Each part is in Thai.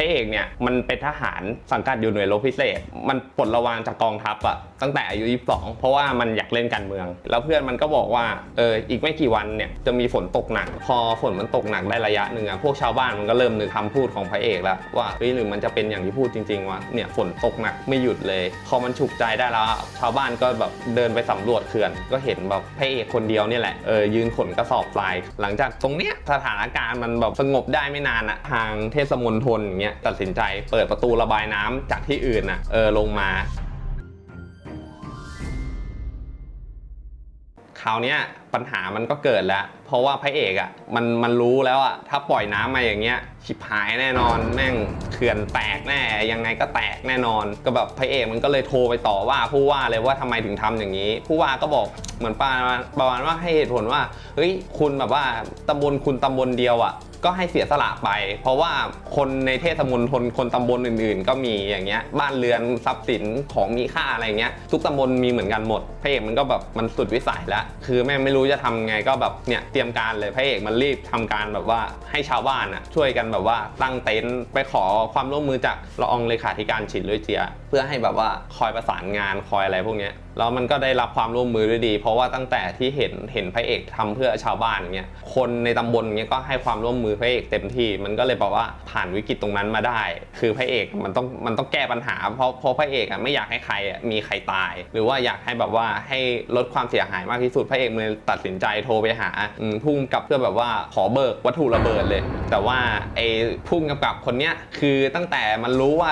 ระเอกเนี่ยมันเป็นทหารสังกัดอยู่หน่วยรบพิเศษ มันปลดระวางจากกองทัพอะตั้งแต่อายุ 22 เพราะว่ามันอยากเล่นการเมือง แล้วเพื่อนมันก็บอกว่าเอออีกไม่กี่วันเนี่ยจะมีฝนตกหนัก พอฝนมันตกหนักได้ระยะหนึ่งอะพวกชาวบ้านมันก็เริ่มนึกคำพูดของพระเอกแล้วว่าเฮ้ยหรือมันจะเป็นอย่างที่พูดจริง ๆว่าเนี่ยฝนตกหนักไม่หยุดเลย พอมันฉุกใจได้แล้วชาวบ้านก็แบบเดินไปสำรวจเขื่อน ก็เห็นแบบพระเอกคนเดียวเนี่ยแหละเออยืนขนกระสอบทราย หลังจากตรงเนี้ยสถานการณ์มันแบบสงบได้ไม่นานอะทางเทศมนตรอย่างเงี้ยตัดสินใจเปิดประตูระบายน้ำจากที่อื่นอะเออลงมาคราวเนี้ยปัญหามันก็เกิดแล้ว เพราะว่าพระเอกอะ่ะมันมันรู้แล้วอะ่ะถ้าปล่อยน้ำมาอย่างเงี้ยชิบหายแน่นอนแม่งเขื่อนแตกแน่ยังไงก็แตกแน่นอน ก็แบบพระเอกมันก็เลยโทรไปต่อว่าผู้ว่าเลยว่าทำไมถึงทำอย่างนี้ ผู้ว่าก็บอกเหมือนประมาณประมาณว่าให้เหตุผลว่าเฮ้ยคุณแบบว่าตำบลคุณตำบลเดียวอะ่ะก็ให้เสียสละไป เพราะว่าคนในเทศมณฑลคนตำบลอื่นๆ ก็มีอย่างเงี้ยบ้านเรือนทรัพย์สินของมีค่าอะไรเงี้ยทุกตำบลมีเหมือนกันหมดพระเอกมันก็แบบมันสุดวิสัยแล้วคือแม่ไม่รูู้้จะทำไงก็แบบเนี่ยเตรียมการเลยพระเอกมันรีบทำการแบบว่าให้ชาวบ้านอะช่วยกันแบบว่าตั้งเต็นท์ไปขอความร่วมมือจากรองเลขาธิการฉินลุยเจีย เพื่อให้แบบว่าคอยประสานงานคอยอะไรพวกเนี้ย แล้วมันก็ได้รับความร่วมมือด้วยดี เพราะว่าตั้งแต่ที่เห็นเห็นพระเอกทำเพื่อชาวบ้านอย่างเงี้ยคนในตำบลเงี้ยก็ให้ความร่วมมือพระเอกเต็มที่ มันก็เลยบอกว่าผ่านวิกฤตตรงนั้นมาได้ คือพระเอกมันต้องมันต้องแก้ปัญหา เพราะเพราะพระเอกอะไม่อยากให้ใครมีใครตาย หรือว่าอยากให้แบบว่าให้ลดความเสียหายมากที่สุดพระเอกเลยตัดสินใจโทรไปหาพุ่งกับเพื่อแบบว่าขอเบิกวัตถุระเบิดเลย แต่ว่าไอ้พุ่งกับกับคนเนี้ยคือตั้งแต่มันรู้ว่า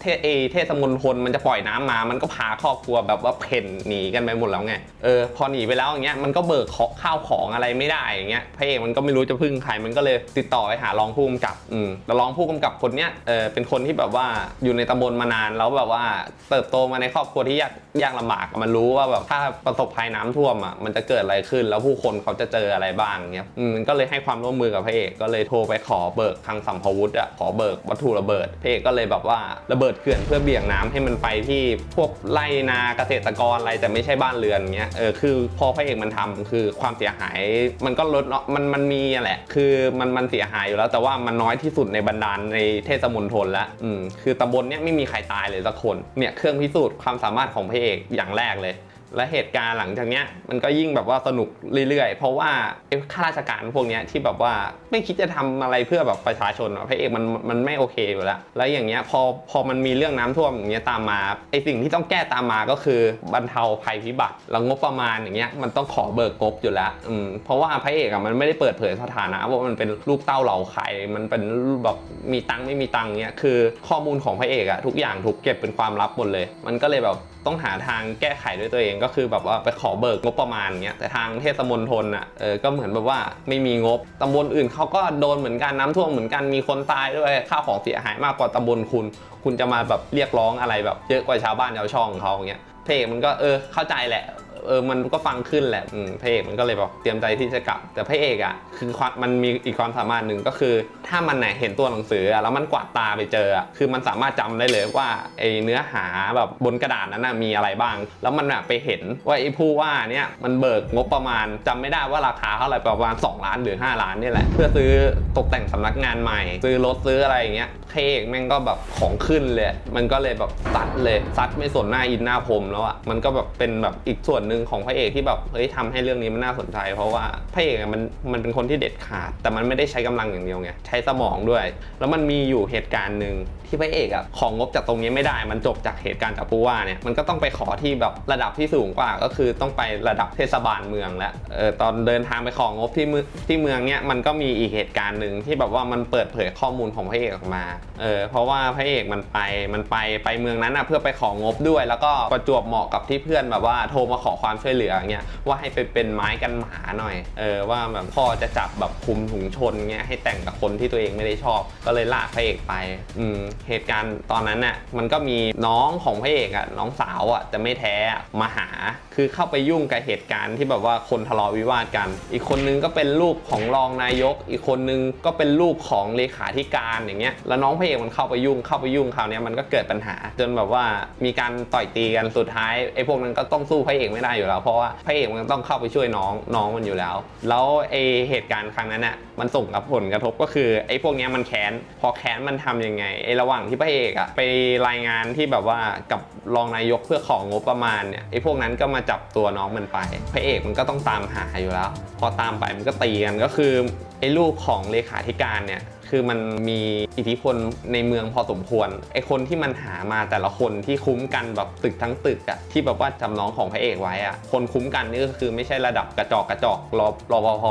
เทเอเทศมณฑลมันจะปล่อยน้ำมา มันก็พาครอบครัวแบบว่าเพนหนีกันไปหมดแล้วไงเออพอหนีไปแล้วอย่างเงี้ยมันก็เบิกข,ข้าวของอะไรไม่ได้อย่างเงี้ยพระเอกมันก็ไม่รู้จะพึ่งใครมันก็เลยติดต่อไปหารองผู้กำกับอืมแล้วรองผู้กำกับคนเนี้ยเออเป็นคนที่แบบว่าอยู่ในตำบลมานานแล้วแบบว่าเติบโตมาในครอบครัวที่ยากยากลำบากมันรู้ว่าแบบถ้าประสบภัยน้ำท่วมอะมันจะเกิดอะไรขึ้น แล้วผู้คนเขาจะเจออะไรบ้างเงี้ยอืมก็เลยให้ความร่วมมือกับพระเอกก็เลยโทรไปขอเบิกทางสัมภวุธอะขอเบิกวัตถุระเบิดพระเอกก็เลยแบบว่าระเบิดเขื่อนเพื่อเบี่ยงน้ำให้มันไปที่พวกไรนาเกษตรกรอะไรแต่ไม่ใช่บ้านเรือนเงี้ยเออคือพอพระเอกมันทำคือความเสียหายมันก็ลดเนาะมันมันมีอะแหละ คือมันมันเสียหายอยู่แล้ว แต่ว่ามันน้อยที่สุดในบรรดาในเทศมนทลแล้วอืมคือตำบลเนี้ยไม่มีใครตายเลยสักคนเนี่ยเครื่องพิสูจน์ความสามารถของพระเอกอย่างแรกเลย และเหตุการณ์หลังจากเนี้ยมันก็ยิ่งแบบว่าสนุกเรื่อยๆ เพราะว่าไอ้ข้าราชการพวกเนี้ยที่แบบว่าไม่คิดจะทำอะไรเพื่อแบบประชาชนพระเอกมันมันไม่โอเคอยู่แล้ว แล้วอย่างเงี้ยพอพอมันมีเรื่องน้ำท่วมอย่างเงี้ยตามมาไอ้สิ่งที่ต้องแก้ตามมาก็คือบรรเทาภัยพิบัติแล้วงบประมาณอย่างเงี้ยมันต้องขอเบิกงบอยู่แล้วอืมเพราะว่าพระเอกอะมันไม่ได้เปิดเผยสถานะว่ามันเป็นลูกเต้าเหล่าใครมันเป็นแบบมีตังค์ไม่มีตังค์เงี้ยคือข้อมูลของพระเอกอะทุกอย่างถูกเก็บเป็นความลับหมดเลย มันก็เลยแบบ ต้องหาทางแก้ไขด้วยตัวเองก็คือแบบว่าไปขอเบิกงบประมาณเงี้ยแต่ทางเทศมนตรอะเออก็เหมือนแบบว่าไม่มีงบตำบลอื่นเขาก็โดนเหมือนกันน้ำท่วมเหมือนกันมีคนตายด้วยข้าวของเสียหายมากกว่าตำบลคุณ คุณจะมาแบบเรียกร้องอะไรแบบเยอะกว่าชาวบ้านชาวช่องเขาเงี้ยเพลงมันก็เออเข้าใจแหละ เออมันก็ฟังขึ้นแหละอืมพระเอกมันก็เลยแบบเตรียมใจที่จะกลับ แต่พระเอกอะคือความมันมีอีกความสามารถหนึ่งก็คือ ถ้ามันไหนเห็นตัวหนังสืออะแล้วมันกวาดตาไปเจออะคือมันสามารถจำได้เลยว่าไอ้เนื้อหาแบบบนกระดาษนั้นนะมีอะไรบ้าง แล้วมันแบบไปเห็นว่าไอ้ผู้ว่าเนี่ยมันเบิกงบประมาณจำไม่ได้ว่าราคาเท่าไหร่ประมาณ 2 ล้านหรือ 5 ล้านนี่แหละ เพื่อซื้อตกแต่งสำนักงานใหม่ ซื้อรถซื้ออะไรอย่างเงี้ยพระเอกแม่งก็แบบของขึ้นเลย มันก็เลยแบบซัดเลยซัดไม่สนหน้าอินหน้าพรมแล้วอะมันก็แบบเป็นแบบอีกส่วนหนึ่งของพระเอกที่แบบเฮ้ยทำให้เรื่องนี้มันน่าสนใจ เพราะว่าพระเอกมันมันเป็นคนที่เด็ดขาด แต่มันไม่ได้ใช้กำลังอย่างเดียวไงใช้สมองด้วย แล้วมันมีอยู่เหตุการณ์หนึ่งที่พระเอกอะของงบจากตรงนี้ไม่ได้มันจบจากเหตุการณ์จากผู้ว่าเนี่ยมันก็ต้องไปขอที่แบบระดับที่สูงกว่าก็คือต้องไประดับเทศบาลเมืองแล้วเออตอนเดินทางไปของงบที่เมืองที่เมืองเนี่ยมันก็มีอีกเหตุการณ์หนึ่งที่แบบว่ามันเปิดเผยข้อมูลของพระเอกออกมาเออเพราะว่าพระเอกมันไปมันไปไปเมืองนั้นอะเพื่อไปของงบด้วย แล้วก็ประจวบเหมาะกับที่เพื่อนแบบว่าโทรมาขอความความช่วยเหลือเงี้ยว่าให้ไปเป็นไม้กันหมาหน่อย เออว่าแบบพ่อจะจับแบบคุมถุงชนเงี้ยให้แต่งกับคนที่ตัวเองไม่ได้ชอบ ก็เลยลากพระเอกไปอืมเหตุการณ์ตอนนั้นน่ะมันก็มีน้องของพระเอกอะน้องสาวอะจะไม่แท้อะมาหาคือเข้าไปยุ่งกับเหตุการณ์ที่แบบว่าคนทะเลาะวิวาทกัน อีกคนนึงก็เป็นลูกของรองนายก อีกคนนึงก็เป็นลูกของเลขาธิการอย่างเงี้ยแล้วน้องพระเอกมันเข้าไปยุ่งเข้าไปยุ่งคราวนี้มันก็เกิดปัญหา จนแบบว่ามีการต่อยตีกันสุดท้ายไอ้พวกนั้นก็ต้องสู้พระเอกไม่ได้อยู่แล้ว เพราะว่าพระเอกมันต้องเข้าไปช่วยน้องน้องมันอยู่แล้ว แล้วไอเหตุการณ์ครั้งนั้นน่ะมันส่งกับผลกระทบก็คือไอพวกเนี้ยมันแค้นพอแค้นมันทำยังไงไอระหว่างที่พระเอกอะไปรายงานที่แบบว่ากับรองนายกเพื่อของงบประมาณเนี่ยไอพวกนั้นก็มาจับตัวน้องมันไป พระเอกมันก็ต้องตามหาอยู่แล้ว พอตามไปมันก็ตีกันก็คือไอ้ลูกของเลขาธิการเนี่ย คือมันมีอิทธิพลในเมืองพอสมควรไอคนที่มันหามาแต่ละคนที่คุ้มกันแบบตึกทั้งตึกอะที่แบบว่าจำน้องของพระเอกไว้อะคนคุ้มกันนี่ก็คือไม่ใช่ระดับกระจอกกระจอกรอรอปภ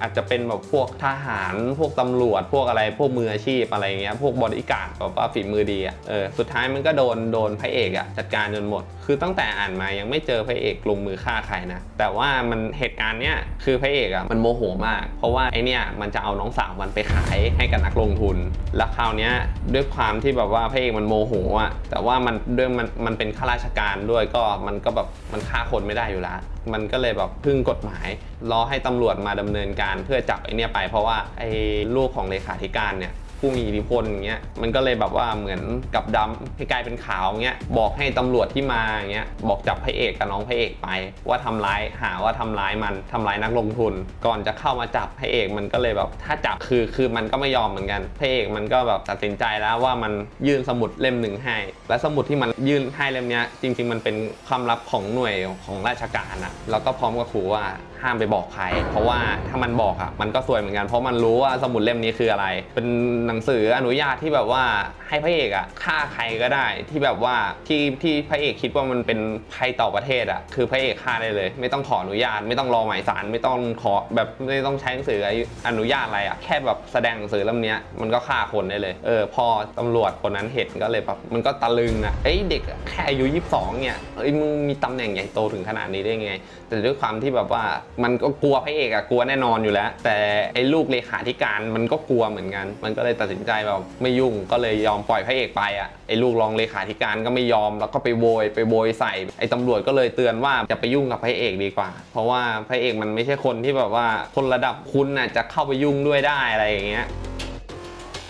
อาจจะเป็นแบบพวกทหารพวกตำรวจ พวกอะไรพวกมืออาชีพอะไรเงี้ยพวกบริการดแบบว่าฝีมือดีอะเออสุดท้ายมันก็โดนโดนพระเอกอะจัดการจนหมด คือตั้งแต่อ่านมายังไม่เจอพระเอกลงมือฆ่าใครนะแต่ว่ามันเหตุการณ์เนี้ยคือพระเอกอะมันโมโหมาก เพราะว่าไอเนี้ยมันจะเอาน้องสาวมันไปขายให้กับนักลงทุน แล้วคราวนี้ด้วยความที่แบบว่าพระเอกมันโมโหอะแต่ว่ามันด้วยมันมันเป็นข้าราชการด้วยก็มันก็แบบมันฆ่าคนไม่ได้อยู่แล้ว มันก็เลยแบบพึ่งกฎหมาย รอให้ตำรวจมาดำเนินการเพื่อจับไอเนี่ยไป เพราะว่าไอ้ลูกของเลขาธิการเนี่ย ผู้มีอิทธิพลอย่างเงี้ยมันก็เลยแบบว่าเหมือนกับดำให้กลายเป็นขาวอย่างเงี้ยบอกให้ตำรวจที่มาอย่างเงี้ยบอกจับพระเอกกับน้องพระเอกไป ว่าทำร้ายหาว่าทำร้ายมันทำร้ายนักลงทุน ก่อนจะเข้ามาจับพระเอกมันก็เลยแบบถ้าจับคือคือมันก็ไม่ยอมเหมือนกันพระเอกมันก็แบบตัดสินใจแล้วว่ามันยื่นสมุดเล่มหนึ่งให้ และสมุดที่มันยื่นให้เล่มเนี้ยจริง ๆ มันเป็นความลับของหน่วยของราชการอะแล้วก็พร้อมกับขู่ว่าห้ามไปบอกใคร เพราะว่าถ้ามันบอกอะมันก็ซวยเหมือนกันเพราะมันรู้ว่าสมุดเล่มนี้คืออะไร เป็นหนังสืออนุญาตที่แบบว่าให้พระเอกอะฆ่าใครก็ได้ที่แบบว่าที่ที่พระเอกคิดว่ามันเป็นภัยต่อประเทศอะคือพระเอกฆ่าได้เลย ไม่ต้องขออนุญาตไม่ต้องรอหมายสารไม่ต้องขอแบบไม่ต้องใช้หนังสืออนุญาตอะไรอะแค่แบบแสดงหนังสือเล่มเนี้ยมันก็ฆ่าคนได้เลยเออพอตำรวจคนนั้นเห็นก็เลยแบบมันก็ตะลึงอะเอ้ยเด็กแค่อายุ 22 เนี่ยเอ้ยมึงมีตำแหน่งใหญ่โตถึงขนาดนี้ได้ไง แต่ด้วยความที่แบบว่ามันก็กลัวพระเอกอะกลัวแน่นอนอยู่แล้ว แต่ไอ้ลูกเลขาธิการมันก็กลัวเหมือนกัน มันก็เลยตัดสินใจแบบไม่ยุ่งก็เลยยอมปล่อยพระเอกไปอะไอ้ลูกรองเลขาธิการก็ไม่ยอมแล้วก็ไปโวยไปโวยใส่ไอ้ตำรวจก็เลยเตือนว่าจะไปยุ่งกับพระเอกดีกว่า เพราะว่าพระเอกมันไม่ใช่คนที่แบบว่าคนระดับคุณน่ะจะเข้าไปยุ่งด้วยได้อะไรอย่างเงี้ย